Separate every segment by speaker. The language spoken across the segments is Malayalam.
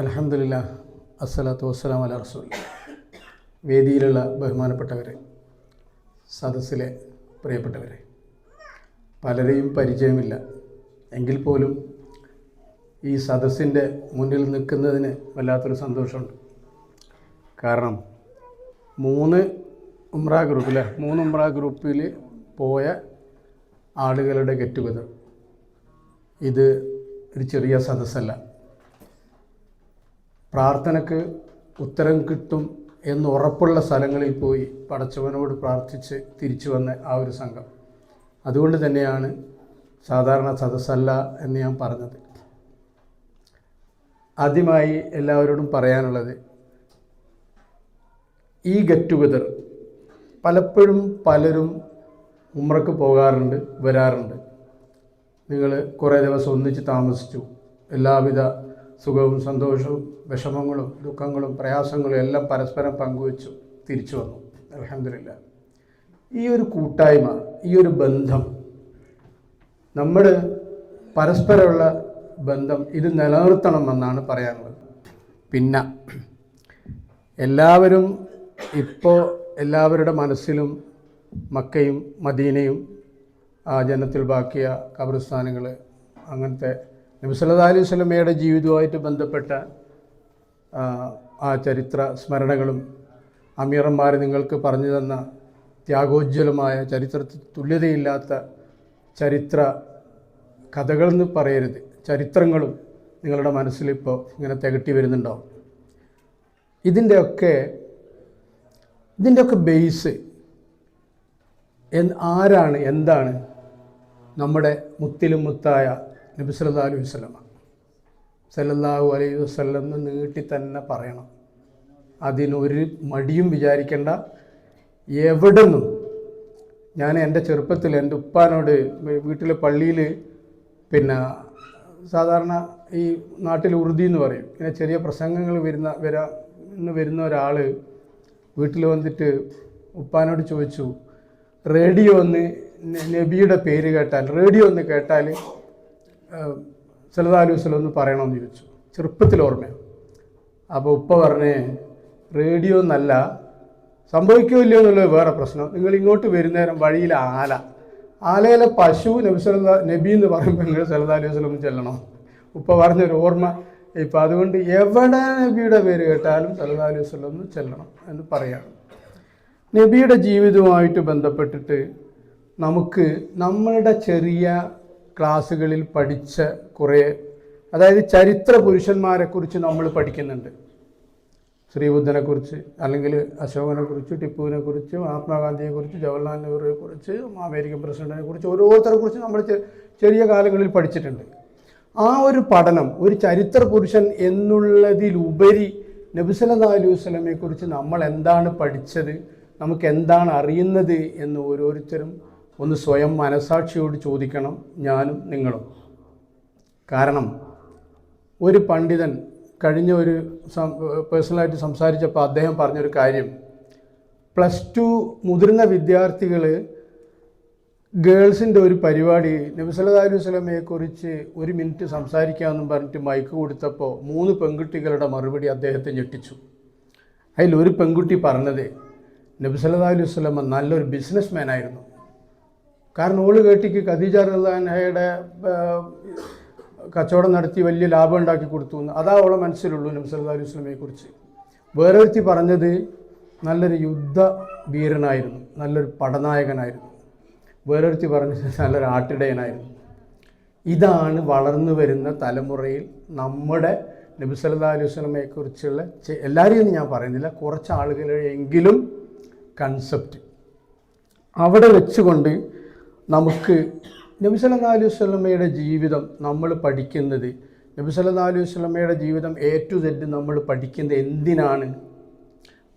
Speaker 1: അലഹമില്ല അസ്സലാത്തു വസ്സലാം അല റസൂൽ വേദിയിലുള്ള ബഹുമാനപ്പെട്ടവരെ സദസ്സിലെ പ്രിയപ്പെട്ടവരെ പലരെയും പരിചയമില്ല. എങ്കിൽ പോലും ഈ സദസ്സിന്റെ മുന്നിൽ നിൽക്കുന്നതിന് വല്ലാത്തൊരു സന്തോഷമുണ്ട്. കാരണം മൂന്ന് ഉംറ ഗ്രൂപ്പ് അല്ലേ മൂന്ന് ഉംറ ഗ്രൂപ്പിൽ പോയ ആളുകളുടെ ഗെറ്റ് ഇത് ഒരു ചെറിയ സദസ്സല്ല. പ്രാർത്ഥനയ്ക്ക് ഉത്തരം കിട്ടും എന്ന് ഉറപ്പുള്ള സ്ഥലങ്ങളിൽ പോയി പടച്ചവനോട് പ്രാർത്ഥിച്ച് തിരിച്ചു വന്ന ആ ഒരു സംഘം. അതുകൊണ്ട് തന്നെയാണ് സാധാരണ സദസ്സല്ല എന്ന് ഞാൻ പറഞ്ഞത്. ആദ്യമായി എല്ലാവരോടും പറയാനുള്ളത് ഈ ഗെറ്റ് ടുഗദർ പലപ്പോഴും പലരും ഉമ്രക്ക് പോകാറുണ്ട് വരാറുണ്ട്. നിങ്ങൾ കുറേ ദിവസം ഒന്നിച്ച് താമസിച്ചു എല്ലാവിധ സുഖവും സന്തോഷവും വിഷമങ്ങളും ദുഃഖങ്ങളും പ്രയാസങ്ങളും എല്ലാം പരസ്പരം പങ്കുവെച്ചു തിരിച്ചു വന്നു. അലഹമില്ല ഈ ഒരു കൂട്ടായ്മ ഈ ഒരു ബന്ധം നമ്മൾ പരസ്പരമുള്ള ബന്ധം ഇത് നിലനിർത്തണമെന്നാണ് പറയാനുള്ളത്. പിന്നെ എല്ലാവരും ഇപ്പോൾ എല്ലാവരുടെ മനസ്സിലും മക്കയും മദീനയും ആ ജനത്തിൽ ബാക്കിയ കബർസ്ഥാനങ്ങൾ അങ്ങനത്തെ നബിസല്ലാ അലൈഹി സ്വലമയുടെ ജീവിതവുമായിട്ട് ബന്ധപ്പെട്ട ആ, ചരിത്ര സ്മരണകളും അമീറന്മാർ നിങ്ങൾക്ക് പറഞ്ഞു തന്ന ത്യാഗോജ്വലമായ ചരിത്രത്തിൽ തുല്യതയില്ലാത്ത ചരിത്ര കഥകളെന്ന് പറയരുത്. ചരിത്രങ്ങളും നിങ്ങളുടെ മനസ്സിലിപ്പോൾ ഇങ്ങനെ തികട്ടി വരുന്നുണ്ടാവും. ഇതിന്റെയൊക്കെ ഇതിന്റെയൊക്കെ ബേസ് ആരാണ് എന്താണ് നമ്മുടെ മുത്തിലും മുത്തായ നബി സല്ലാ അലൈഹി വസ്ലമ സല്ലല്ലാഹു അലൈഹി വസ്ലം എന്ന് നീട്ടി തന്നെ പറയണം. അതിനൊരു മടിയും വിചാരിക്കേണ്ട. എവിടെ നിന്നും ഞാൻ എന്റെ ചെറുപ്പത്തിൽ എന്റെ ഉപ്പാനോട് വീട്ടിലെ പള്ളിയിൽ പിന്നെ സാധാരണ ഈ നാട്ടിൽ ഉറുദി എന്ന് പറയും. ഇങ്ങനെ ചെറിയ പ്രസംഗങ്ങൾ വരുന്ന വരാ ഇന്ന് വരുന്ന ഒരാൾ വീട്ടിൽ വന്നിട്ട് ഉപ്പാനോട് ചോദിച്ചു റേഡിയോ ഒന്ന് നബിയുടെ പേര് കേട്ടാൽ റേഡിയോ ഒന്ന് കേട്ടാൽ വസല്ലം ഒന്ന് പറയണമെന്ന് ചോദിച്ചു. ചെറുപ്പത്തിൽ ഓർമ്മയാണ് അപ്പോൾ ഉപ്പ പറഞ്ഞേ റേഡിയോ എന്നല്ല സംഭവിക്കുമല്ലോ എന്നുള്ളത് വേറെ പ്രശ്നം. നിങ്ങൾ ഇങ്ങോട്ട് വരുന്നേരം വഴിയിൽ ആല. ആലയിലെ പശു നബി സല്ലല്ലാ നബി എന്ന് പറയുമ്പോൾ നിങ്ങൾ വസല്ലം ചെല്ലണം. ഉപ്പ പറഞ്ഞൊരു ഓർമ്മ. ഇപ്പം അതുകൊണ്ട് എവിടെ നബിയുടെ പേര് കേട്ടാലും ഒന്ന് ചെല്ലണം എന്ന് പറയാണ്. നബിയുടെ ജീവിതവുമായിട്ട് ബന്ധപ്പെട്ടിട്ട് നമുക്ക് നമ്മളുടെ ചെറിയ ക്ലാസ്സുകളിൽ പഠിച്ച കുറേ അതായത് ചരിത്ര പുരുഷന്മാരെക്കുറിച്ച് നമ്മൾ പഠിക്കുന്നുണ്ട്. ശ്രീബുദ്ധനെക്കുറിച്ച് അല്ലെങ്കിൽ അശോകനെക്കുറിച്ച് ടിപ്പുവിനെക്കുറിച്ച് മഹാത്മാഗാന്ധിയെക്കുറിച്ച് ജവഹർലാൽ നെഹ്റുവിനെക്കുറിച്ച് അമേരിക്കൻ പ്രസിഡന്റിനെ കുറിച്ച് ഓരോരുത്തരെ കുറിച്ച് നമ്മൾ ചെറിയ കാലങ്ങളിൽ പഠിച്ചിട്ടുണ്ട്. ആ ഒരു പഠനം ഒരു ചരിത്ര പുരുഷൻ എന്നുള്ളതിലുപരി നബിസല്ലാ അലൈഹി വസ്ലമയെക്കുറിച്ച് നമ്മൾ എന്താണ് പഠിച്ചത് നമുക്ക് എന്താണ് അറിയുന്നത് എന്ന് ഓരോരുത്തരും ഒന്ന് സ്വയം മനസാക്ഷിയോട് ചോദിക്കണം ഞാനും നിങ്ങളും. കാരണം ഒരു പണ്ഡിതൻ കഴിഞ്ഞ ഒരു പേഴ്സണലായിട്ട് സംസാരിച്ചപ്പോൾ അദ്ദേഹം പറഞ്ഞൊരു കാര്യം. പ്ലസ് ടു മുതിർന്ന വിദ്യാർത്ഥികൾ ഗേൾസിന്റെ ഒരു പരിപാടി നബിസല്ലാ അലൈഹി ഒരു മിനിറ്റ് സംസാരിക്കാമെന്നും പറഞ്ഞിട്ട് മൈക്ക് കൊടുത്തപ്പോൾ മൂന്ന് പെൺകുട്ടികളുടെ മറുപടി അദ്ദേഹത്തെ ഞെട്ടിച്ചു. അതിൽ ഒരു പെൺകുട്ടി പറഞ്ഞത് നബിസല്ലാ അലൈഹി നല്ലൊരു ബിസിനസ് ആയിരുന്നു. കാരണം ഓൾ കേട്ടിക്ക് ഖദീജ റഹ്ലാൻഹയുടെ കച്ചവടം നടത്തി വലിയ ലാഭം ഉണ്ടാക്കി കൊടുത്തു എന്ന്. അതാ അവളെ മനസ്സിലുള്ളൂ നബി സല്ലല്ലാഹു അലൈഹി വസല്ലമയെ കുറിച്ച്. വേറൊരുത്തി പറഞ്ഞത് നല്ലൊരു യുദ്ധ വീരനായിരുന്നു നല്ലൊരു പടനായകനായിരുന്നു. വേറൊരുത്തി പറഞ്ഞത് നല്ലൊരു ആട്ടിടയനായിരുന്നു. ഇതാണ് വളർന്നു വരുന്ന തലമുറയിൽ നമ്മുടെ നബി സല്ലല്ലാഹു അലൈഹി വസല്ലമയെ കുറിച്ചുള്ള ചെ- എല്ലാവരെയും ഞാൻ പറയുന്നില്ല. കുറച്ച് ആളുകളെങ്കിലും കൺസെപ്റ്റ് അവിടെ വെച്ചുകൊണ്ട് നമുക്ക് നബി സല്ലല്ലാഹു അലൈഹി വസല്ലമയുടെ ജീവിതം നമ്മൾ പഠിക്കുന്നത് നബി സല്ലല്ലാഹു അലൈഹി വസല്ലമയുടെ ജീവിതം എ ടു സെഡ് നമ്മൾ പഠിക്കുന്നത് എന്തിനാണ്?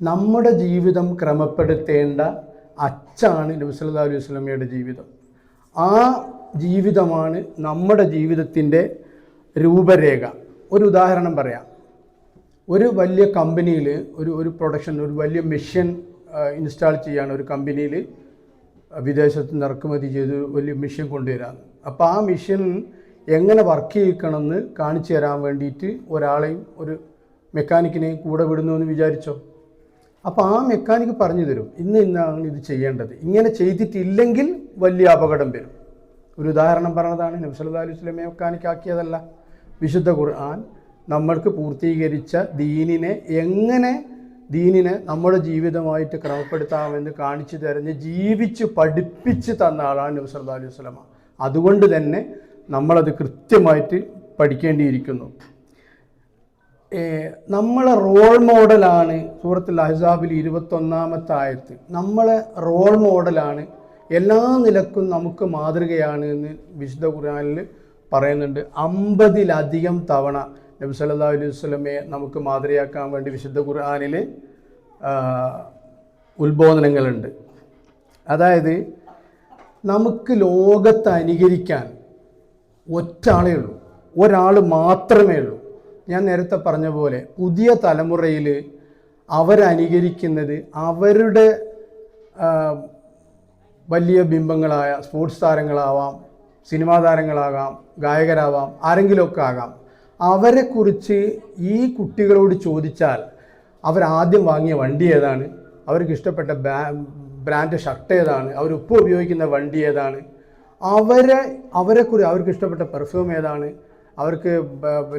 Speaker 1: നമ്മുടെ ജീവിതം ക്രമപ്പെടുത്തേണ്ട അച്ചാണ് നബി സല്ലല്ലാഹു അലൈഹി വസല്ലമയുടെ ജീവിതം. ആ ജീവിതമാണ് നമ്മുടെ ജീവിതത്തിന്റെ രൂപരേഖ. ഒരു ഉദാഹരണം പറയാം. ഒരു വലിയ കമ്പനിയിൽ ഒരു ഒരു പ്രൊഡക്ഷൻ ഒരു വലിയ മെഷീൻ ഇൻസ്റ്റാൾ ചെയ്യാണ് ഒരു കമ്പനിയിൽ വിദേശത്ത് നിന്ന് ഇറക്കുമതി ചെയ്ത് വലിയ മെഷീൻ കൊണ്ടുവരാം അപ്പോൾ ആ മെഷീൻ എങ്ങനെ വർക്ക് ചെയ്യിക്കണമെന്ന് കാണിച്ചു തരാൻ വേണ്ടിയിട്ട് ഒരാളെയും ഒരു മെക്കാനിക്കിനെയും കൂടെ വിടുന്നു എന്ന് വിചാരിച്ചോ? അപ്പോൾ ആ മെക്കാനിക്ക് പറഞ്ഞു തരും ഇന്ന് ഇന്നാണ് ഇത് ചെയ്യേണ്ടത്. ഇങ്ങനെ ചെയ്തിട്ടില്ലെങ്കിൽ വലിയ അപകടം വരും. ഒരു ഉദാഹരണം പറഞ്ഞതാണ് നബ്സല്ലാ അലൈഹി സ്വലമെ മെക്കാനിക്കാക്കിയതല്ല. വിശുദ്ധ ഖുർആൻ നമ്മൾക്ക് പൂർത്തീകരിച്ച ദീനിനെ എങ്ങനെ ദീനിനെ നമ്മുടെ ജീവിതമായിട്ട് ക്രമപ്പെടുത്താമെന്ന് കാണിച്ചു തരഞ്ഞ് ജീവിച്ച് പഠിപ്പിച്ച് തന്ന ആളാണ് നബി സല്ലല്ലാഹു അലൈഹി വസല്ലമ അതുകൊണ്ട് തന്നെ നമ്മളത് കൃത്യമായിട്ട് പഠിക്കേണ്ടിയിരിക്കുന്നു. നമ്മളെ റോൾ മോഡലാണ് സൂറത്തുൽ അഹ്സാബിൽ ഇരുപത്തൊന്നാമത്തെ ആയത്ത്. നമ്മളെ റോൾ മോഡലാണ് എല്ലാ നിലക്കും നമുക്ക് മാതൃകയാണ് എന്ന് വിശുദ്ധ ഖുർആനിൽ പറയുന്നുണ്ട്. അമ്പതിലധികം തവണ നബി സല്ലല്ലാഹു അലൈഹി വസല്ലമയെ നമുക്ക് മാതൃയാക്കാൻ വേണ്ടി വിശുദ്ധ ഖുർആനിൽ ഉത്ബോധനങ്ങളുണ്ട്. അതായത് നമുക്ക് ലോകത്ത് അനുകരിക്കാൻ ഒറ്റാളേ ഉള്ളൂ. ഒരാൾ മാത്രമേ ഉള്ളൂ. ഞാൻ നേരത്തെ പറഞ്ഞ പോലെ പുതിയ തലമുറയിൽ അവരനുകരിക്കുന്നത് അവരുടെ വലിയ ബിംബങ്ങളായ സ്പോർട്സ് താരങ്ങളാവാം സിനിമാ താരങ്ങളാകാം ഗായകരാവാം ആരെങ്കിലുമൊക്കെ ആകാം. അവരെക്കുറിച്ച് ഈ കുട്ടികളോട് ചോദിച്ചാൽ അവരാദ്യം വാങ്ങിയ വണ്ടി ഏതാണ്? അവർക്ക് ഇഷ്ടപ്പെട്ട ബ്രാൻഡ് ഷർട്ട് ഏതാണ്? അവർ ഉപ്പ് ഉപയോഗിക്കുന്ന വണ്ടി ഏതാണ്? അവരെ അവരെക്കുറിച്ച് അവർക്ക് ഇഷ്ടപ്പെട്ട പെർഫ്യൂം ഏതാണ്? അവർക്ക്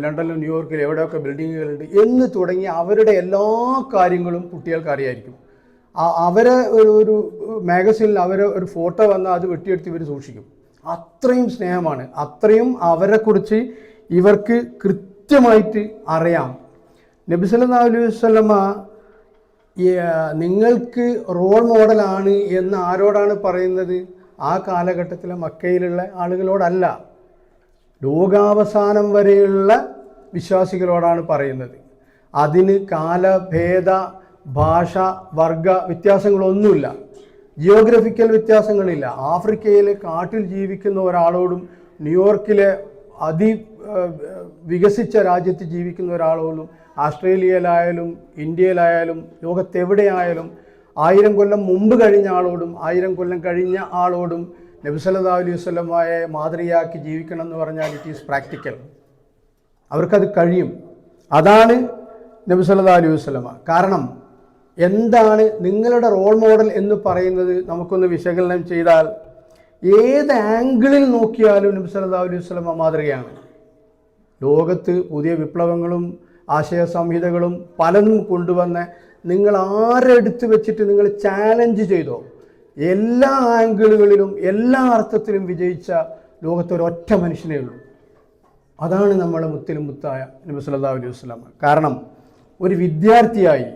Speaker 1: ലണ്ടനിലും ന്യൂയോർക്കിലും എവിടെയൊക്കെ ബിൽഡിങ്ങുകളുണ്ട് എന്ന് തുടങ്ങി അവരുടെ എല്ലാ കാര്യങ്ങളും കുട്ടികൾക്ക് അറിയായിരിക്കും. അവരെ ഒരു ഒരു മാഗസീനിൽ അവരെ ഒരു ഫോട്ടോ വന്നാൽ അത് വെട്ടിയെടുത്ത് ഇവർ സൂക്ഷിക്കും. അത്രയും സ്നേഹമാണ്. അത്രയും അവരെക്കുറിച്ച് ഇവർക്ക് കൃത്യമായിട്ട് അറിയാം. നബി സല്ലല്ലാഹു അലൈഹി വസല്ലമ നിങ്ങൾക്ക് റോൾ മോഡലാണ് എന്ന് ആരോടാണ് പറയുന്നത്? ആ കാലഘട്ടത്തിലെ മക്കയിലുള്ള ആളുകളോടല്ല. ലോകാവസാനം വരെയുള്ള വിശ്വാസികളോടാണ് പറയുന്നത്. അതിന് കാലഭേദ ഭാഷ വർഗ വ്യത്യാസങ്ങളൊന്നുമില്ല. ജിയോഗ്രഫിക്കൽ വ്യത്യാസങ്ങളില്ല. ആഫ്രിക്കയിലെ കാട്ടിൽ ജീവിക്കുന്ന ഒരാളോടും ന്യൂയോർക്കിലെ അതി വികസിച്ച രാജ്യത്ത് ജീവിക്കുന്ന ഒരാളോളും ആസ്ട്രേലിയയിലായാലും ഇന്ത്യയിലായാലും ലോകത്തെവിടെയായാലും ആയിരം കൊല്ലം മുമ്പ് കഴിഞ്ഞ ആളോടും ആയിരം കൊല്ലം കഴിഞ്ഞ ആളോടും നബിസല്ലാ അലൈഹി വസ്ലമായ മാതൃകയാക്കി ജീവിക്കണം എന്ന് പറഞ്ഞാൽ ഇറ്റ് ഈസ് പ്രാക്ടിക്കൽ അവർക്കത് കഴിയും. അതാണ് നബി സല്ലല്ലാഹു അലൈഹി വസല്ലമ. കാരണം എന്താണ് നിങ്ങളുടെ റോൾ മോഡൽ എന്ന് പറയുന്നത് നമുക്കൊന്ന് വിശകലനം ചെയ്താൽ ഏത് ആംഗിളിൽ നോക്കിയാലും നബി സല്ലല്ലാഹു അലൈഹി വസല്ലമ മാതൃകയാണ്. ലോകത്ത് പുതിയ വിപ്ലവങ്ങളും ആശയ സംഹിതകളും പലതും കൊണ്ടുവന്ന് നിങ്ങൾ ആരെടുത്ത് വെച്ചിട്ട് നിങ്ങൾ ചാലഞ്ച് ചെയ്തോ? എല്ലാ ആംഗിളുകളിലും എല്ലാ അർത്ഥത്തിലും വിജയിച്ച ലോകത്തൊരൊറ്റ മനുഷ്യനേ ഉള്ളൂ. അതാണ് നമ്മുടെ മുത്തിലും മുത്തായ നബി സല്ലല്ലാഹു അലൈഹി വസല്ലം. കാരണം ഒരു വിദ്യാർത്ഥിയായി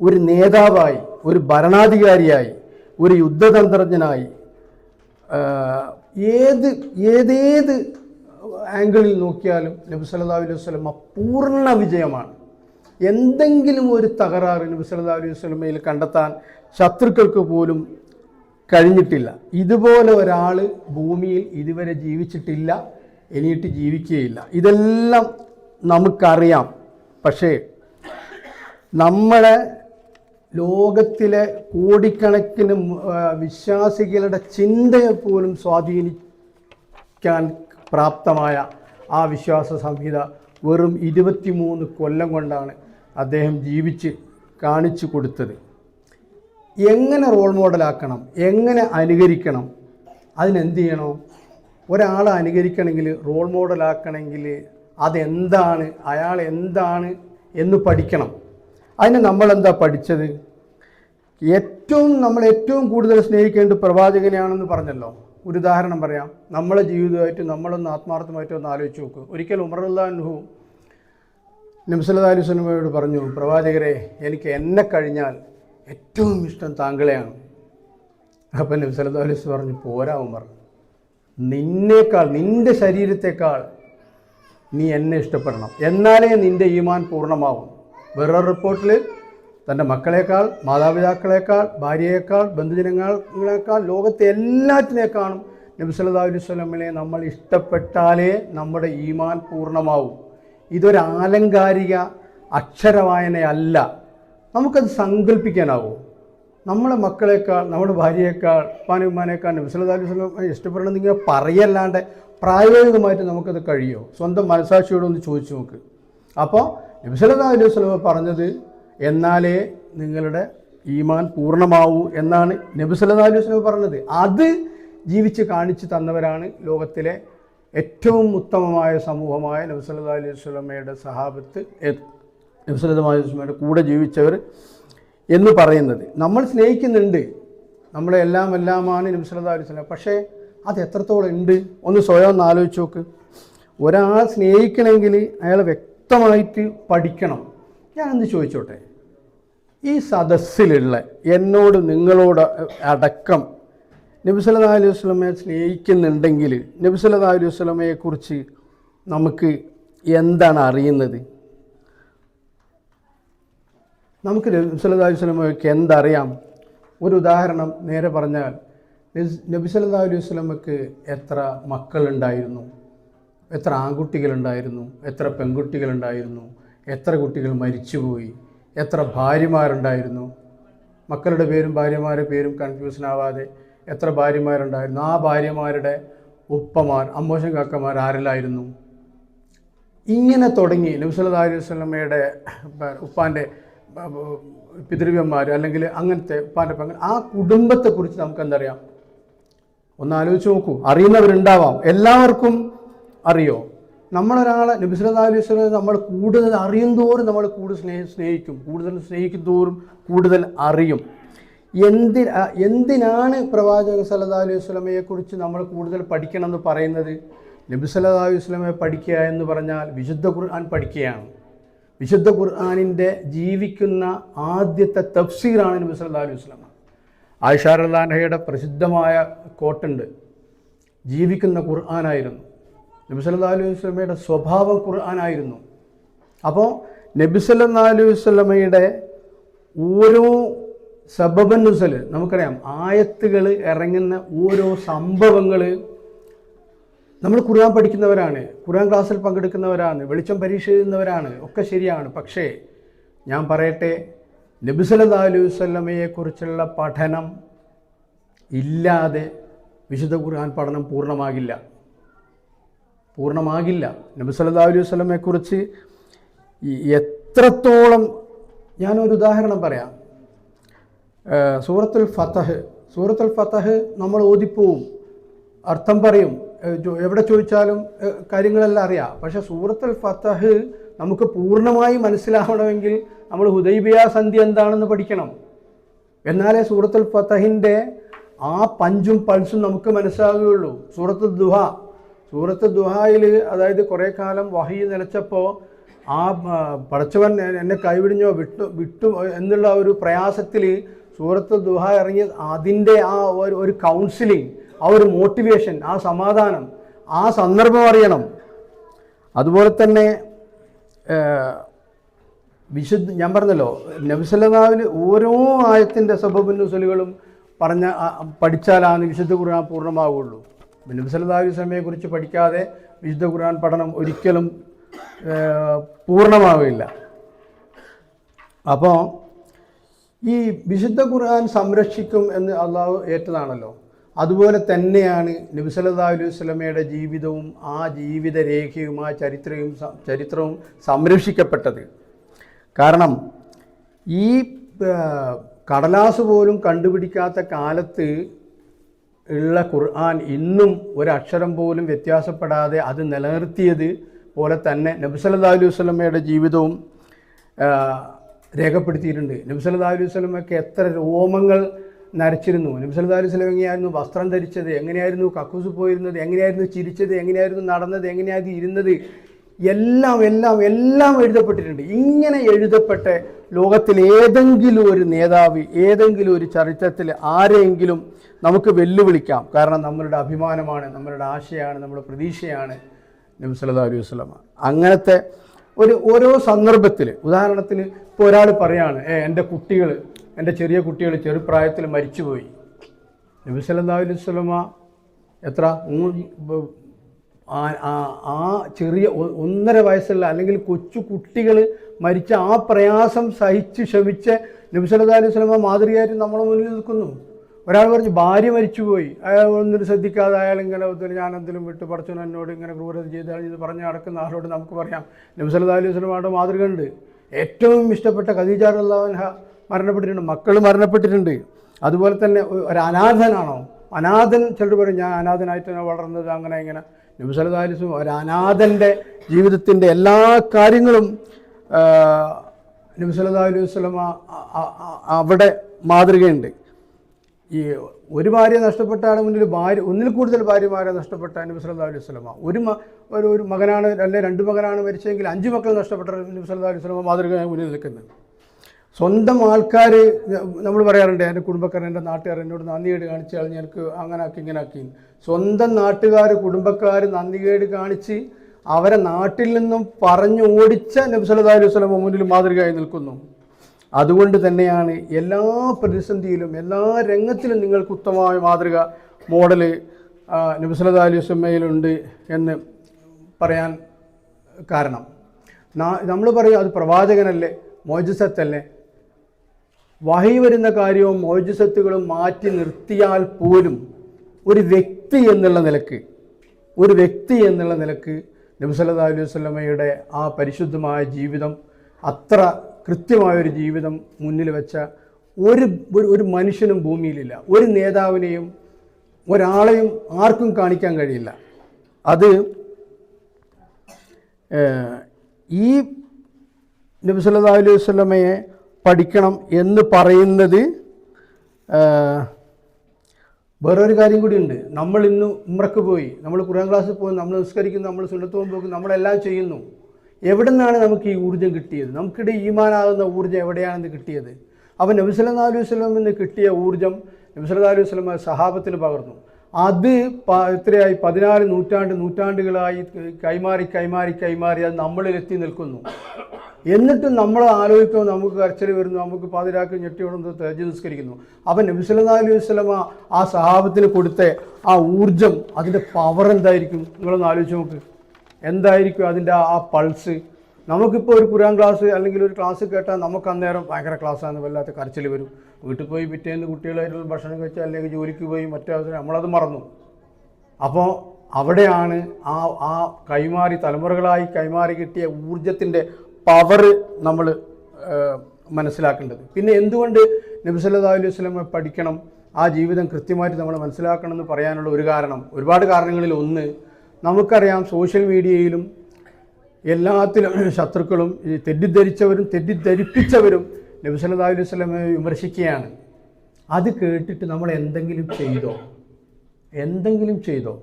Speaker 1: ഒരു നേതാവായി ഒരു ഭരണാധികാരിയായി ഒരു യുദ്ധതന്ത്രജ്ഞനായി ഏത് ഏതേത് ആംഗിളിൽ നോക്കിയാലും നബി സല്ലല്ലാഹു അലൈഹി വസല്ലമ പൂർണ വിജയമാണ്. എന്തെങ്കിലും ഒരു തകരാറ് നബി സല്ലല്ലാഹു അലൈഹി വസല്ലമയിൽ കണ്ടെത്താൻ ശത്രുക്കൾക്ക് പോലും കഴിഞ്ഞിട്ടില്ല. ഇതുപോലെ ഒരാൾ ഭൂമിയിൽ ഇതുവരെ ജീവിച്ചിട്ടില്ല ഇനിയിട്ട് ജീവിക്കുകയില്ല. ഇതെല്ലാം നമുക്കറിയാം. പക്ഷേ നമ്മളെ ലോകത്തിലെ കോടിക്കണക്കിന് വിശ്വാസികളുടെ ചിന്തയെ പോലും സ്വാധീനിക്കാൻ പ്രാപ്തമായ ആ വിശ്വാസ സംഹിത വെറും ഇരുപത്തിമൂന്ന് കൊല്ലം കൊണ്ടാണ് അദ്ദേഹം ജീവിച്ച് കാണിച്ചു കൊടുത്തത്. എങ്ങനെ റോൾ മോഡലാക്കണം എങ്ങനെ അനുകരിക്കണം? അതിനെന്ത് ചെയ്യണം? ഒരാളെ അനുകരിക്കണമെങ്കിൽ റോൾ മോഡലാക്കണമെങ്കിൽ അതെന്താണ്? അയാൾ എന്താണ്? എന്ന് പഠിക്കണം. അതിന് നമ്മളെന്താ പഠിച്ചത്? ഏറ്റവും നമ്മൾ ഏറ്റവും കൂടുതൽ സ്നേഹിക്കേണ്ടത് പ്രവാചകനെയാണെന്ന് പറഞ്ഞല്ലോ. ഒരു ഉദാഹരണം പറയാം. നമ്മളെ ജീവിതമായിട്ട് നമ്മളൊന്ന് ആത്മാർത്ഥമായിട്ട് ഒന്ന് ആലോചിച്ച് നോക്ക്. ഒരിക്കൽ ഉമറുല്ലാൻഹു നബ്സല്ലാ അലൈഹി സ്വലമയോട് പറഞ്ഞു പ്രവാചകരെ എനിക്ക് എന്നെ കഴിഞ്ഞാൽ ഏറ്റവും ഇഷ്ടം താങ്കളെയാണ്. അപ്പം നിംസലതാലിസ് അലൈഹി പറഞ്ഞു പോരാ ഉമർ. നിന്നേക്കാൾ നിന്റെ ശരീരത്തെക്കാൾ നീ എന്നെ ഇഷ്ടപ്പെടണം. എന്നാലേ നിന്റെ ഈമാൻ പൂർണമാവും. വേറൊരു റിപ്പോർട്ടിൽ തന്റെ മക്കളേക്കാൾ മാതാപിതാക്കളേക്കാൾ ഭാര്യയേക്കാൾ ബന്ധുജനങ്ങളേക്കാൾ ലോകത്തെ എല്ലാറ്റിനേക്കാളും നബി സല്ലല്ലാഹു അലൈഹി നമ്മൾ ഇഷ്ടപ്പെട്ടാലേ നമ്മുടെ ഈമാൻ പൂർണമാവും. ഇതൊരു ആലങ്കാരിക അക്ഷരവായനയല്ല. നമുക്കത് സങ്കല്പിക്കാനാവും നമ്മളെ മക്കളേക്കാൾ നമ്മുടെ ഭാര്യയേക്കാൾ ഉപ്പാനുമാനേക്കാൾ നബി സല്ലല്ലാഹു അലൈഹി വസല്ലം ഇഷ്ടപ്പെടണമെന്ന് ഇങ്ങനെ പറയല്ലാണ്ട് പ്രായോഗികമായിട്ട് നമുക്കത് കഴിയുമോ സ്വന്തം മനസാക്ഷിയോട് ഒന്ന് ചോദിച്ചു നോക്ക്. അപ്പോൾ നബിസല്ലാ അലൈഹി വസ്ലമ പറഞ്ഞത് എന്നാലേ നിങ്ങളുടെ ഈമാൻ പൂർണമാവൂ എന്നാണ് നബിസല്ലാ അലൈഹി വസ്ലമ പറഞ്ഞത്. അത് ജീവിച്ച് കാണിച്ചു തന്നവരാണ് ലോകത്തിലെ ഏറ്റവും ഉത്തമമായ സമൂഹമായ നബിസല്ലാ അലൈഹി വസ്ലമയുടെ സഹാബത്ത് നബിസല്ലാ അലൈഹി വസ്ലമയുടെ കൂടെ ജീവിച്ചവർ എന്ന് പറയുന്നത്. നമ്മൾ സ്നേഹിക്കുന്നുണ്ട്. നമ്മളെ എല്ലാം എല്ലാമാണ് നബിസല്ലാ അലൈഹി വസ്ലം പക്ഷേ അത് എത്രത്തോളം ഉണ്ട്? ഒന്ന് സ്വയം ഒന്ന് ആലോചിച്ച് നോക്ക്. ഒരാൾ സ്നേഹിക്കണമെങ്കിൽ അയാൾ വ്യക്തമായിട്ട് പഠിക്കണം. ഞാനെന്ത് ചോദിച്ചോട്ടെ? ഈ സദസ്സിലുള്ള എന്നോട് നിങ്ങളോട് അടക്കം നബിസല്ലാ അലൈഹി വസ്ലമയെ സ്നേഹിക്കുന്നുണ്ടെങ്കിൽ നബിസല്ലാ അലൈഹി വസ്ലമയെക്കുറിച്ച് നമുക്ക് എന്താണ് അറിയുന്നത്? നമുക്ക് നബിസല്ലാ അലൈഹി വസ്ലമയ്ക്ക് എന്തറിയാം? ഒരു ഉദാഹരണം നേരെ പറഞ്ഞാൽ നബിസല്ലാ അലൈഹി വസ്ലമയ്ക്ക് എത്ര മക്കളുണ്ടായിരുന്നു? എത്ര ആൺകുട്ടികളുണ്ടായിരുന്നു? എത്ര പെൺകുട്ടികളുണ്ടായിരുന്നു? എത്ര കുട്ടികൾ മരിച്ചുപോയി? എത്ര ഭാര്യമാരുണ്ടായിരുന്നു? മക്കളുടെ പേരും ഭാര്യമാരുടെ പേരും കൺഫ്യൂഷൻ ആവാതെ എത്ര ഭാര്യമാരുണ്ടായിരുന്നു? ആ ഭാര്യമാരുടെ ഉപ്പമാർ അമ്മോശം കാക്കമാർ ആരിലായിരുന്നു? ഇങ്ങനെ തുടങ്ങി നബ്സല്ലാ അലൈഹി ഉപ്പാന്റെ പിതൃവ്യന്മാർ അല്ലെങ്കിൽ അങ്ങനത്തെ ഉപ്പാന്റെ പെങ്ങൾ ആ കുടുംബത്തെക്കുറിച്ച് നമുക്ക് എന്തറിയാം ഒന്ന് ആലോചിച്ച് നോക്കൂ. അറിയുന്നവരുണ്ടാവാം. എല്ലാവർക്കും അറിയോ? നമ്മളൊരാളെ നബിസ്വല്ലാ അലൈഹി നമ്മൾ കൂടുതൽ അറിയും തോറും നമ്മൾ കൂടുതൽ സ്നേഹ സ്നേഹിക്കും. കൂടുതൽ സ്നേഹിക്കും തോറും കൂടുതൽ അറിയും. എന്തി എന്തിനാണ് പ്രവാചക സല്ലാ അലൈഹി സ്വലമയെക്കുറിച്ച് നമ്മൾ കൂടുതൽ പഠിക്കണം എന്ന് പറയുന്നത്? നബി സല്ലാ അലൈഹി സ്വലമയെ പഠിക്കുക എന്ന് പറഞ്ഞാൽ വിശുദ്ധ ഖുർആൻ പഠിക്കുകയാണ്. വിശുദ്ധ ഖുർആാനിന്റെ ജീവിക്കുന്ന ആദ്യത്തെ തഫ്സീറാണ് നബി സല്ലാ അലൈഹി സ്വലമ ആയിഷാറുല്ലാൻഹയുടെ പ്രസിദ്ധമായ കോട്ടുണ്ട്. ജീവിക്കുന്ന ഖുർആനായിരുന്നു. നബി സല്ലാ അലൈഹി വസ്ലമയുടെ സ്വഭാവം ഖുർആനായിരുന്നു. അപ്പോൾ നബി സല്ലാ അലൈഹി വസ്ലമയുടെ ഓരോ സബബൻ നുസൽ നമുക്കറിയാം ആയത്തുകൾ ഇറങ്ങുന്ന ഓരോ സംഭവങ്ങൾ നമ്മൾ ഖുർആൻ പഠിക്കുന്നവരാണ് ഖുർആൻ ക്ലാസ്സിൽ പങ്കെടുക്കുന്നവരാണ് വെളിച്ചം പരീക്ഷ എഴുതുന്നവരാണ് ഒക്കെ ശരിയാണ്. പക്ഷേ ഞാൻ പറയട്ടെ നബിസല്ലാ അലൈഹി വല്ലമയെക്കുറിച്ചുള്ള പഠനം ഇല്ലാതെ വിശുദ്ധ ഖുർആൻ പഠനം പൂർണമാകില്ല. പൂർണമാകില്ല. സല്ലല്ലാഹു അലൈഹി വല്ലമയെക്കുറിച്ച് എത്രത്തോളം ഞാനൊരു ഉദാഹരണം പറയാം. സൂറത്തുൽ ഫതഹ് സൂറത്തുൽ ഫതഹ് നമ്മൾ ഓതിപ്പോവും. അർത്ഥം പറയും. എവിടെ ചോദിച്ചാലും കാര്യങ്ങളെല്ലാം അറിയാം. പക്ഷെ സൂറത്തുൽ ഫതഹ് നമുക്ക് പൂർണമായി മനസ്സിലാവണമെങ്കിൽ നമ്മൾ ഹുദൈബിയ സന്ധി എന്താണെന്ന് പഠിക്കണം. എന്നാലേ സൂറത്തുൽ ഫതഹിന്റെ ആ പഞ്ചും പൾസും നമുക്ക് മനസ്സിലാവുകയുള്ളൂ. സൂറത്തുൽ ദുഹ. സൂറത്ത് ദുഹായിൽ അതായത് കുറേ കാലം വഹി നിലച്ചപ്പോൾ ആ പടച്ചവൻ എന്നെ കൈവിടിഞ്ഞോ വിട്ടു വിട്ടു എന്നുള്ള ഒരു പ്രയാസത്തിൽ സൂറത്ത് ദുഹ ഇറങ്ങിയ അതിന്റെ ആ ഒരു ഒരു കൗൺസിലിംഗ് ആ ഒരു മോട്ടിവേഷൻ ആ സമാധാനം ആ സന്ദർഭം അറിയണം. അതുപോലെ തന്നെ വിശുദ്ധ ഞാൻ പറഞ്ഞല്ലോ നബിസല്ലാവിൽ ഓരോ ആയത്തിന്റെ സബബുന്നുസലുകളും പറഞ്ഞ പഠിച്ചാലാണ് വിശുദ്ധ ഖുർആൻ പൂർണമാവുകയുള്ളൂ നബിസല്ലാ കുറിച്ച് പഠിക്കാതെ വിശുദ്ധ ഖുർആൻ പഠനം ഒരിക്കലും പൂർണമാവില്ല. അപ്പോൾ ഈ വിശുദ്ധ ഖുർആൻ സംരക്ഷിക്കും എന്ന് അള്ളാഹു ഏറ്റതാണല്ലോ. അതുപോലെ തന്നെയാണ് നബിസല്ലാ അലൈഹി സ്വലമയുടെ ജീവിതവും ആ ജീവിത രേഖയും ആ ചരിത്രയും ചരിത്രവും സംരക്ഷിക്കപ്പെട്ടത്. കാരണം ഈ കടലാസ് പോലും കണ്ടുപിടിക്കാത്ത കാലത്ത് ഉള്ള ഖുർആൻ ഇന്നും ഒരക്ഷരം പോലും വ്യത്യാസപ്പെടാതെ അത് നിലനിർത്തിയത് പോലെ തന്നെ നബ്സല്ലാ അലൈഹി വസ്ലമയുടെ ജീവിതവും രേഖപ്പെടുത്തിയിട്ടുണ്ട്. നബ്സല്ലാ അലൈഹി വസ്ലമൊക്കെ എത്ര രോമങ്ങൾ നരച്ചിരുന്നു. നബ്സല്ലാ അലൈഹി വസ്ലം എങ്ങനെയായിരുന്നു വസ്ത്രം ധരിച്ചത് എങ്ങനെയായിരുന്നു കക്കൂസ് പോയിരുന്നത് എങ്ങനെയായിരുന്നു ചിരിച്ചത് എങ്ങനെയായിരുന്നു നടന്നത് എങ്ങനെയായിരുന്നു ഇരുന്നത് എല്ലാം എല്ലാം എല്ലാം എഴുതപ്പെട്ടിട്ടുണ്ട്. ഇങ്ങനെ എഴുതപ്പെട്ട ലോകത്തിൽ ഏതെങ്കിലും ഒരു നേതാവ് ഏതെങ്കിലും ഒരു ചരിത്രത്തിൽ ആരെയെങ്കിലും നമുക്ക് വെല്ലുവിളിക്കാം. കാരണം നമ്മളുടെ അഭിമാനമാണ് നമ്മളുടെ ആശയാണ് നമ്മുടെ പ്രതീക്ഷയാണ് നബി സല്ലാ അലൈഹി വസ്ലമ അങ്ങനത്തെ ഒരു ഓരോ സന്ദർഭത്തിൽ ഉദാഹരണത്തിന് ഇപ്പോൾ ഒരാൾ പറയാണ് ഏ എന്റെ കുട്ടികൾ എന്റെ ചെറിയ കുട്ടികൾ ചെറുപ്രായത്തിൽ മരിച്ചുപോയി. നബി സല്ലാ അലൈഹി വസ്ലമ എത്ര? ആ ചെറിയ ഒന്നര വയസ്സുള്ള അല്ലെങ്കിൽ കൊച്ചു കുട്ടികൾ മരിച്ച ആ പ്രയാസം സഹിച്ച് ക്ഷമിച്ച് നബി സല്ലാ അലൈഹി സ്വലമ മാതൃകയായിട്ട് നമ്മളെ മുന്നിൽ നിൽക്കുന്നു. ഒരാൾ പറഞ്ഞു ഭാര്യ മരിച്ചുപോയി. അയാൾ ഒന്നിനും ശ്രദ്ധിക്കാതെ ഒത്തിരി ഞാൻ എന്തെങ്കിലും വിട്ട്. പറച്ചു എന്നോട് ഇങ്ങനെ ക്രൂരത ചെയ്താൽ ഇത് പറഞ്ഞ് നടക്കുന്ന ആളോട് നമുക്ക് പറയാം. നബ്സല്ലാ അലൈഹി സ്വലമാരുടെ മാതൃക ഉണ്ട് ഏറ്റവും ഇഷ്ടപ്പെട്ട ഖദീജ അള്ളാഹൻഹ മരണപ്പെട്ടിട്ടുണ്ട്. മക്കൾ മരണപ്പെട്ടിട്ടുണ്ട്. അതുപോലെ തന്നെ ഒരു അനാഥനാണോ? അനാഥൻ ചിലർ പറയും ഞാൻ അനാഥനായിട്ടാണ് വളർന്നത് അങ്ങനെ ഇങ്ങനെ. സ്വലം ഒരു അനാഥന്റെ ജീവിതത്തിന്റെ എല്ലാ കാര്യങ്ങളും നബ്സല്ലാ അലൈഹി സ്വലമ അവിടെ മാതൃകയുണ്ട്. ഈ ഒരു ഭാര്യ നഷ്ടപ്പെട്ടാണ് മുന്നിൽ ഭാര്യ ഒന്നിൽ കൂടുതൽ ഭാര്യമാരെ നഷ്ടപ്പെട്ട നബി സല്ലല്ലാഹു അലൈഹി സ്വലമ ഒരു ഒരു ഒരു മകനാണ് അല്ലെ രണ്ട് മകനാണ് മരിച്ചെങ്കിൽ അഞ്ച് മക്കൾ നഷ്ടപ്പെട്ട നബി സല്ലല്ലാഹു അലൈഹി സ്വലമ മാതൃക മുന്നിൽ നിൽക്കുന്നത്. സ്വന്തം ആൾക്കാർ നമ്മൾ പറയാറുണ്ട് എന്റെ കുടുംബക്കാരൻ എന്റെ നാട്ടുകാർ എന്നോട് നന്ദികേട് കാണിച്ചാൽ എനിക്ക് അങ്ങനെ ആക്കി ഇങ്ങനെ ആക്കി സ്വന്തം നാട്ടുകാർ കുടുംബക്കാർ നന്ദികേട് കാണിച്ച് അവരെ നാട്ടിൽ നിന്നും പറഞ്ഞു ഓടിച്ച നബി സല്ലല്ലാഹു അലൈഹി സ്വലമ മുന്നിൽ മാതൃകയായി നിൽക്കുന്നു. അതുകൊണ്ട് തന്നെയാണ് എല്ലാ പ്രതിസന്ധിയിലും എല്ലാ രംഗത്തിലും നിങ്ങൾക്ക് ഉത്തമമായ മാതൃക മോഡൽ നബിസലത് അലി വസ്മയിലുണ്ട് എന്ന് പറയാൻ കാരണം. നമ്മൾ പറയും അത് പ്രവാചകനല്ലേ മോജസത്തല്ലേ. വഹി വരുന്ന കാര്യവും മോജസത്തുകളും മാറ്റി നിർത്തിയാൽ പോലും ഒരു വ്യക്തി എന്നുള്ള നിലയ്ക്ക് ഒരു വ്യക്തി എന്നുള്ള നിലയ്ക്ക് നബിസല്ലാ അലൈഹി വസ്ലമയുടെ ആ പരിശുദ്ധമായ ജീവിതം അത്ര കൃത്യമായൊരു ജീവിതം മുന്നിൽ വെച്ച ഒരു ഒരു- മനുഷ്യനും ഭൂമിയിലില്ല. ഒരു നേതാവിനെയും ഒരാളെയും ആർക്കും കാണിക്കാൻ കഴിയില്ല. അത് ഈ നബി സല്ലാ അലൈഹി വസല്ലമയെ പഠിക്കണം എന്ന് പറയുന്നത് വേറൊരു കാര്യം കൂടിയുണ്ട് നമ്മൾ ഇന്ന് ഉമ്രക്ക് പോയി നമ്മൾ ഖുർആൻ ക്ലാസ്സിൽ പോയി നമ്മൾ നിസ്കരിക്കുന്നു നമ്മൾ സുന്നത്ത് പോകും നമ്മളെല്ലാം ചെയ്യുന്നു. എവിടെ നിന്നാണ് നമുക്ക് ഈ ഊർജം കിട്ടിയത്? നമുക്കിടെ ഈമാനാകുന്ന ഊർജം എവിടെയാണെന്ന് കിട്ടിയത്? അവൻ നബി സല്ലല്ലാഹു അലൈഹി വസല്ലമയിൽ നിന്ന് കിട്ടിയ ഊർജം നബി സല്ലല്ലാഹു അലൈഹി വസല്ലമ സഹാബത്തിന് പകർന്നു. അത് എത്രയായി? പതിനാല് നൂറ്റാണ്ട് നൂറ്റാണ്ടുകളായി കൈമാറി കൈമാറി കൈമാറി അത് നമ്മളിലെത്തി നിൽക്കുന്നു. എന്നിട്ടും നമ്മൾ ആലോചിക്കുമ്പോൾ നമുക്ക് കരച്ചിൽ വരുന്നു നമുക്ക് പാതിരാക്കി ഞെട്ടിയോടുന്നു തേജ് നിസ്കരിക്കുന്നു. അപ്പം നബിസ്വല്ലാ അലൈഹി വസ്ലമ ആ സഹാബത്തിന് കൊടുത്ത ആ ഊർജം അതിന്റെ പവർ എന്തായിരിക്കും? നിങ്ങളൊന്ന് ആലോചിച്ച് നോക്ക്. എന്തായിരിക്കും അതിന്റെ ആ- പൾസ് നമുക്കിപ്പോൾ ഒരു ഖുറാൻ ക്ലാസ് അല്ലെങ്കിൽ ഒരു ക്ലാസ് കേട്ടാൽ നമുക്ക് അന്നേരം ഭയങ്കര ക്ലാസ്സാണ് വല്ലാത്ത കരച്ചിൽ വരും. വീട്ടിൽ പോയി പിറ്റേന്ന് കുട്ടികളായിട്ടുള്ള ഭക്ഷണം കഴിച്ചാൽ അല്ലെങ്കിൽ ജോലിക്ക് പോയി മറ്റേ അവസരം നമ്മളത് മറന്നു. അപ്പോൾ അവിടെയാണ് ആ ആ കൈമാറി തലമുറകളായി കൈമാറി കിട്ടിയ ഊർജത്തിന്റെ പവർ നമ്മൾ മനസ്സിലാക്കേണ്ടത്. പിന്നെ എന്തുകൊണ്ട് നബി വസ്ലമെ അലൈഹി വസല്ലമ പഠിക്കണം? ആ ജീവിതം കൃത്യമായിട്ട് നമ്മൾ മനസ്സിലാക്കണം എന്ന് പറയാനുള്ള ഒരു കാരണം ഒരുപാട് കാരണങ്ങളിൽ ഒന്ന് നമുക്കറിയാം സോഷ്യൽ മീഡിയയിലും എല്ലാത്തിലും ശത്രുക്കളും ഈ തെറ്റിദ്ധരിച്ചവരും തെറ്റിദ്ധരിപ്പിച്ചവരും നബി സല്ലല്ലാഹു അലൈഹി വിമർശിക്കുകയാണ്. അത് കേട്ടിട്ട് നമ്മൾ എന്തെങ്കിലും ചെയ്തോ? എന്തെങ്കിലും ചെയ്തോ?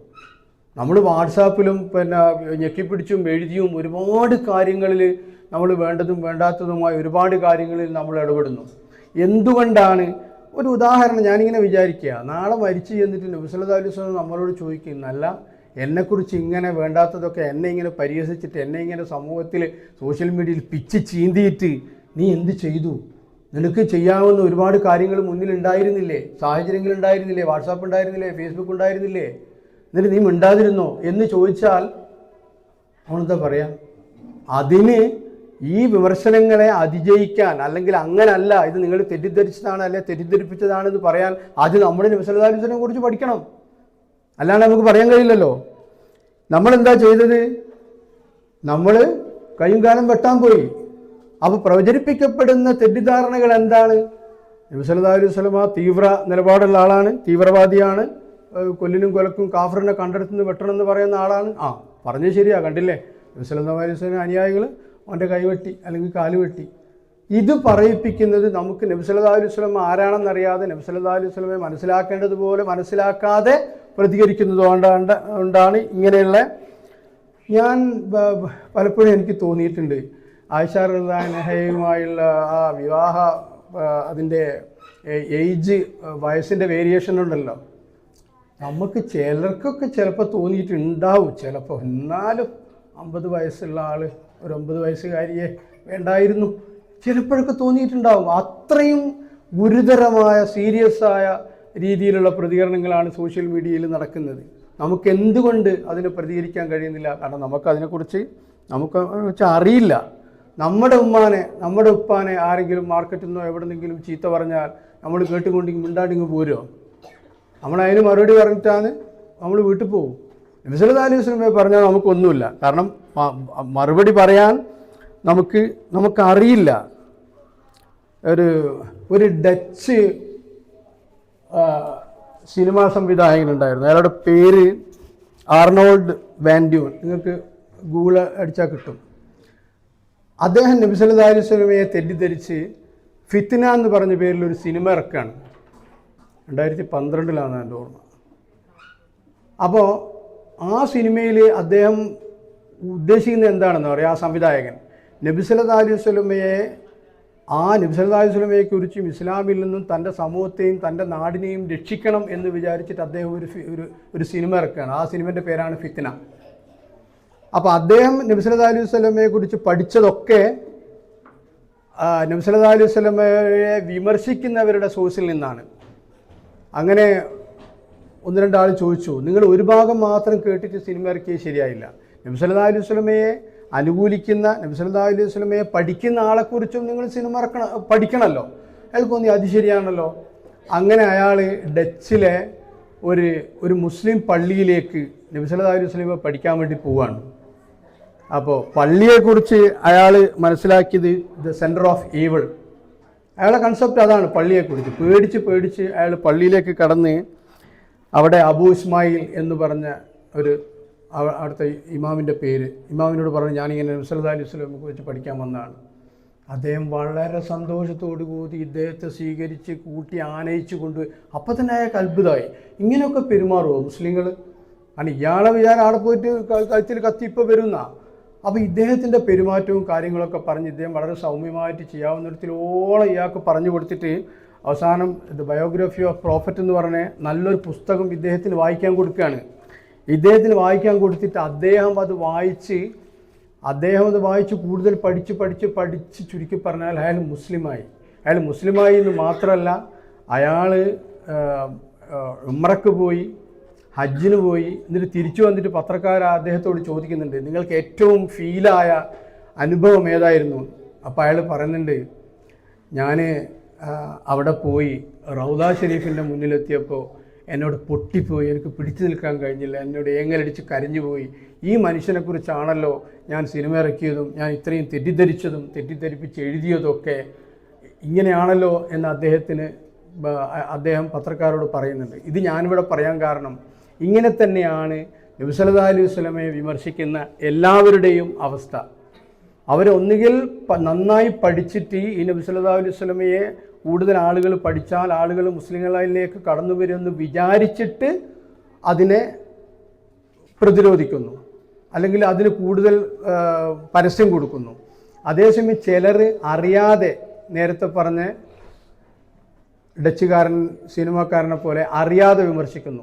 Speaker 1: നമ്മൾ വാട്സാപ്പിലും പിന്നെ ഞെക്കിപ്പിടിച്ചും എഴുതിയും ഒരുപാട് കാര്യങ്ങളിൽ നമ്മൾ വേണ്ടതും വേണ്ടാത്തതുമായ ഒരുപാട് കാര്യങ്ങളിൽ നമ്മൾ ഇടപെടുന്നു. എന്തുകൊണ്ടാണ്? ഒരു ഉദാഹരണം ഞാനിങ്ങനെ വിചാരിക്കുക. നാളെ മരിച്ചു ചെന്നിട്ട് നബിസല്ലാ അലൈഹി സ്വലം നമ്മളോട് ചോദിക്കുന്നല്ല എന്നെക്കുറിച്ച് ഇങ്ങനെ വേണ്ടാത്തതൊക്കെ എന്നെ ഇങ്ങനെ പരിഹസിച്ചിട്ട് എന്നെ ഇങ്ങനെ സമൂഹത്തിൽ സോഷ്യൽ മീഡിയയിൽ പിച്ച് ചീന്തിയിട്ട് നീ എന്ത് ചെയ്തു? നിനക്ക് ചെയ്യാവുന്ന ഒരുപാട് കാര്യങ്ങൾ മുന്നിൽ ഉണ്ടായിരുന്നില്ലേ സാഹചര്യങ്ങൾ ഉണ്ടായിരുന്നില്ലേ? വാട്സാപ്പ് ഉണ്ടായിരുന്നില്ലേ? ഫേസ്ബുക്ക് ഉണ്ടായിരുന്നില്ലേ? എന്നിട്ട് നീ മിണ്ടാതിരുന്നോ? എന്ന് ചോദിച്ചാൽ അവനെന്താ പറയാ? അതിന് ഈ വിമർശനങ്ങളെ അതിജയിക്കാൻ അല്ലെങ്കിൽ അങ്ങനല്ല ഇത് നിങ്ങൾ തെറ്റിദ്ധരിച്ചതാണ് അല്ലെ തെറ്റിദ്ധരിപ്പിച്ചതാണെന്ന് പറയാൻ അത് നമ്മുടെ നിവസലതാലിസിനെ കുറിച്ച് പഠിക്കണം. അല്ലാണ്ട് നമുക്ക് പറയാൻ കഴിയില്ലല്ലോ. നമ്മളെന്താ ചെയ്തത്? നമ്മൾ കയ്യും കാലം വെട്ടാൻ പോയി. അപ്പോൾ പ്രചരിപ്പിക്കപ്പെടുന്ന തെറ്റിദ്ധാരണകൾ എന്താണ്? നബിസല്ലാ അലൈഹി സ്വലമ തീവ്ര നിലപാടുള്ള ആളാണ് തീവ്രവാദിയാണ്. കൊല്ലിനും കൊലക്കും കാഫറിനെ കണ്ടെടുത്തുനിന്ന് വെട്ടണം എന്ന് പറയുന്ന ആളാണ്. ആ പറഞ്ഞത് ശരിയാ കണ്ടില്ലേ? നബിസല്ലാ അലൈഹി അനുയായികൾ അവന്റെ കൈവെട്ടി അല്ലെങ്കിൽ കാൽ വെട്ടി. ഇത് പറയിപ്പിക്കുന്നത് നമുക്ക് നബിസല്ലാ അലൈഹി സ്വലം ആരാണെന്നറിയാതെ നബിസല്ലാ അലൈഹി സ്വലമെ മനസ്സിലാക്കേണ്ടതുപോലെ മനസ്സിലാക്കാതെ പ്രതികരിക്കുന്നത് കൊണ്ടാണ് ഇങ്ങനെയുള്ള ഞാൻ പലപ്പോഴും എനിക്ക് തോന്നിയിട്ടുണ്ട്. ആയിഷ നെഹയുമായുള്ള ആ വിവാഹ അതിന്റെ ഏജ് വയസ്സിന്റെ വേരിയേഷൻ ഉണ്ടല്ലോ. നമുക്ക് ചിലർക്കൊക്കെ ചിലപ്പോൾ തോന്നിയിട്ടുണ്ടാവും. ചിലപ്പോൾ എന്നാലും അമ്പത് വയസ്സുള്ള ആൾ ഒരു ഒമ്പത് വയസ്സുകാരിയെ വേണ്ടായിരുന്നു. ചിലപ്പോഴൊക്കെ തോന്നിയിട്ടുണ്ടാവും. അത്രയും ഗുരുതരമായ സീരിയസ് ആയ രീതിയിലുള്ള പ്രതികരണങ്ങളാണ് സോഷ്യൽ മീഡിയയിൽ നടക്കുന്നത്. നമുക്ക് എന്തുകൊണ്ട് അതിന് പ്രതികരിക്കാൻ കഴിയുന്നില്ല? കാരണം നമുക്ക് അതിനെക്കുറിച്ച് നമുക്ക് അറിയില്ല. നമ്മുടെ ഉമ്മാനെ നമ്മുടെ ഉപ്പാനെ ആരെങ്കിലും മാർക്കറ്റിൽ നിന്നോ എവിടെ നിന്നെങ്കിലും ചീത്ത പറഞ്ഞാൽ നമ്മൾ കേട്ടുകൊണ്ടി മിണ്ടാണ്ടിങ്ങ് പോരുമോ നമ്മൾ അതിന് മറുപടി പറഞ്ഞിട്ടാണ് നമ്മൾ വീട്ടിൽ പോകും നബിസല്ലാ അലൈഹി പറഞ്ഞാൽ നമുക്കൊന്നുമില്ല. കാരണം മറുപടി പറയാൻ നമുക്ക് നമുക്കറിയില്ല. ഒരു ഒരു ഡച്ച് സിനിമാ സംവിധായകനുണ്ടായിരുന്നു. അയാളുടെ പേര് ആർണോൾഡ് വാൻഡ്യൂൺ നിങ്ങൾക്ക് ഗൂഗിൾ അടിച്ചാൽ കിട്ടും. അദ്ദേഹം നബി സിനിമയെ തെറ്റിദ്ധരിച്ച് ഫിത്തിന എന്ന് പറഞ്ഞ പേരിൽ ഒരു സിനിമ ഇറക്കുകയാണ്. രണ്ടായിരത്തി പന്ത്രണ്ടിലാണ് എന്റെ ഓർമ്മ. അപ്പോൾ ആ സിനിമയിൽ അദ്ദേഹം ഉദ്ദേശിക്കുന്നത് എന്താണെന്ന് പറയാം. ആ സംവിധായകൻ നബി സല്ലല്ലാഹു അലൈഹി വസല്ലമയെ ആ നബി സല്ലല്ലാഹു അലൈഹി വസല്ലമയെ കുറിച്ചും ഇസ്ലാമിൽ നിന്നും തന്റെ സമൂഹത്തെയും തന്റെ നാടിനെയും രക്ഷിക്കണം എന്ന് വിചാരിച്ചിട്ട് അദ്ദേഹം ഒരു ഒരു ഒരു സിനിമ ഇറക്കുകയാണ്. ആ സിനിമന്റെ പേരാണ് ഫിത്തിന അപ്പോൾ അദ്ദേഹം നബി സല്ലല്ലാഹു അലൈഹി വസല്ലമയെ കുറിച്ച് പഠിച്ചതൊക്കെ ആ, നബി സല്ലല്ലാഹു അലൈഹി വസല്ലമയെ വിമർശിക്കുന്നവരുടെ സോഴ്സിൽ നിന്നാണ്. അങ്ങനെ ഒന്ന് രണ്ടാൾ ചോദിച്ചു നിങ്ങൾ ഒരു ഭാഗം മാത്രം കേട്ടിട്ട് സിനിമ ഇറക്കിയത് ശരിയായില്ല. നബി സല്ലല്ലാഹു അലൈഹി വസല്ലമയെ അനുകൂലിക്കുന്ന നബി സല്ലല്ലാഹു അലൈഹി വസ്ലമയെ പഠിക്കുന്ന ആളെക്കുറിച്ചും നിങ്ങൾ സിനിമ ഇറക്കണം പഠിക്കണമല്ലോ അയാൾക്ക് തോന്നി അത് ശരിയാണല്ലോ. അങ്ങനെ അയാൾ ഡച്ചിലെ ഒരു ഒരു മുസ്ലിം പള്ളിയിലേക്ക് നബി സല്ലല്ലാഹു അലൈഹി വസ്ലമെ പഠിക്കാൻ വേണ്ടി പോവാണ്. അപ്പോൾ പള്ളിയെക്കുറിച്ച് അയാൾ മനസ്സിലാക്കിയത് ദ സെന്റർ ഓഫ് ഈവിൾ അയാളുടെ കൺസെപ്റ്റ് അതാണ് പള്ളിയെക്കുറിച്ച്. പേടിച്ച് പേടിച്ച് അയാൾ പള്ളിയിലേക്ക് കടന്ന് അവിടെ അബു ഇസ്മായിൽ എന്ന് പറഞ്ഞ ഒരു അവിടുത്തെ ഇമാമിന്റെ പേര്. ഇമാമിനോട് പറഞ്ഞു ഞാനിങ്ങനെ അലൈഹി സ്വലമെ വെച്ച് പഠിക്കാൻ വന്നതാണ്. അദ്ദേഹം വളരെ സന്തോഷത്തോടു കൂടി ഇദ്ദേഹത്തെ സ്വീകരിച്ച് കൂട്ടി ആനയിച്ചു കൊണ്ട് അപ്പം തന്നെ അയാൾക്ക് അത്ഭുതമായി. ഇങ്ങനെയൊക്കെ പെരുമാറുമോ മുസ്ലിങ്ങൾ ആണ് ഇയാളെ വിചാരം അവിടെ പോയിട്ട് കഴുത്തിൽ കത്തി ഇപ്പോൾ വരുന്ന. അപ്പോൾ ഇദ്ദേഹത്തിന്റെ പെരുമാറ്റവും കാര്യങ്ങളൊക്കെ പറഞ്ഞ് ഇദ്ദേഹം വളരെ സൗമ്യമായിട്ട് ചെയ്യാവുന്ന ചെയ്യാവുന്നിടത്തിലോളം ഇയാൾക്ക് പറഞ്ഞു കൊടുത്തിട്ട് അവസാനം ദ ബയോഗ്രഫി ഓഫ് പ്രോഫറ്റ് എന്ന് പറഞ്ഞ നല്ലൊരു പുസ്തകം ഇദ്ദേഹത്തിന് വായിക്കാൻ കൊടുക്കുകയാണ്. ഇദ്ദേഹത്തിന് വായിക്കാൻ കൊടുത്തിട്ട് അദ്ദേഹം അത് വായിച്ച് അദ്ദേഹം അത് വായിച്ച് കൂടുതൽ പഠിച്ച് പഠിച്ച് പഠിച്ച് ചുരുക്കി പറഞ്ഞാൽ അയാൾ മുസ്ലിമായി. അയാൾ മുസ്ലിമായി എന്ന് മാത്രമല്ല അയാൾ ഉമ്രക്ക് പോയി ഹജ്ജിന് പോയി എന്നിട്ട് തിരിച്ചു വന്നിട്ട് പത്രക്കാർ അദ്ദേഹത്തോട് ചോദിക്കുന്നുണ്ട് നിങ്ങൾക്ക് ഏറ്റവും ഫീലായ അനുഭവം ഏതായിരുന്നു? അപ്പോൾ അയാൾ പറയുന്നുണ്ട് ഞാൻ അവിടെ പോയി റൗദ ഷെരീഫിന്റെ മുന്നിലെത്തിയപ്പോൾ എന്നോട് പൊട്ടിപ്പോയി എനിക്ക് പിടിച്ചു നിൽക്കാൻ കഴിഞ്ഞില്ല എന്നോട് ഏങ്ങലടിച്ച് കരഞ്ഞുപോയി. ഈ മനുഷ്യനെക്കുറിച്ചാണല്ലോ ഞാൻ സിനിമ ഇറക്കിയതും ഞാൻ ഇത്രയും തെറ്റിദ്ധരിച്ചതും തെറ്റിദ്ധരിപ്പിച്ച് എഴുതിയതൊക്കെ ഇങ്ങനെയാണല്ലോ എന്ന് അദ്ദേഹത്തിന് അദ്ദേഹം പത്രക്കാരോട് പറയുന്നുണ്ട്. ഇത് ഞാനിവിടെ പറയാൻ കാരണം ഇങ്ങനെ തന്നെയാണ് നബിസല്ലാ അലൈഹി വസ്ലമയെ വിമർശിക്കുന്ന എല്ലാവരുടെയും അവസ്ഥ. അവരൊന്നുകിൽ നന്നായി പഠിച്ചിട്ട് ഈ നബി അലൈഹി വസല്ലമയെ കൂടുതൽ ആളുകൾ പഠിച്ചാൽ ആളുകൾ മുസ്ലിങ്ങളിലേക്ക് കടന്നു വരുമെന്ന് വിചാരിച്ചിട്ട് അതിനെ പ്രതിരോധിക്കുന്നു. അല്ലെങ്കിൽ അതിന് കൂടുതൽ പരസ്യം കൊടുക്കുന്നു. അതേസമയം ചിലർ അറിയാതെ നേരത്തെ പറഞ്ഞ ഡച്ചുകാരൻ സിനിമാക്കാരനെ പോലെ അറിയാതെ വിമർശിക്കുന്നു.